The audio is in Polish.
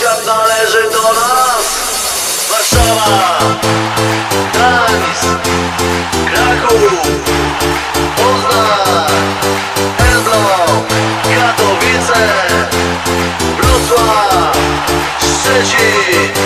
świat należy do nas. Warszawa, Gdańsk, Kraków, Poznań, Elbląg, Katowice, Wrocław, Szczecin.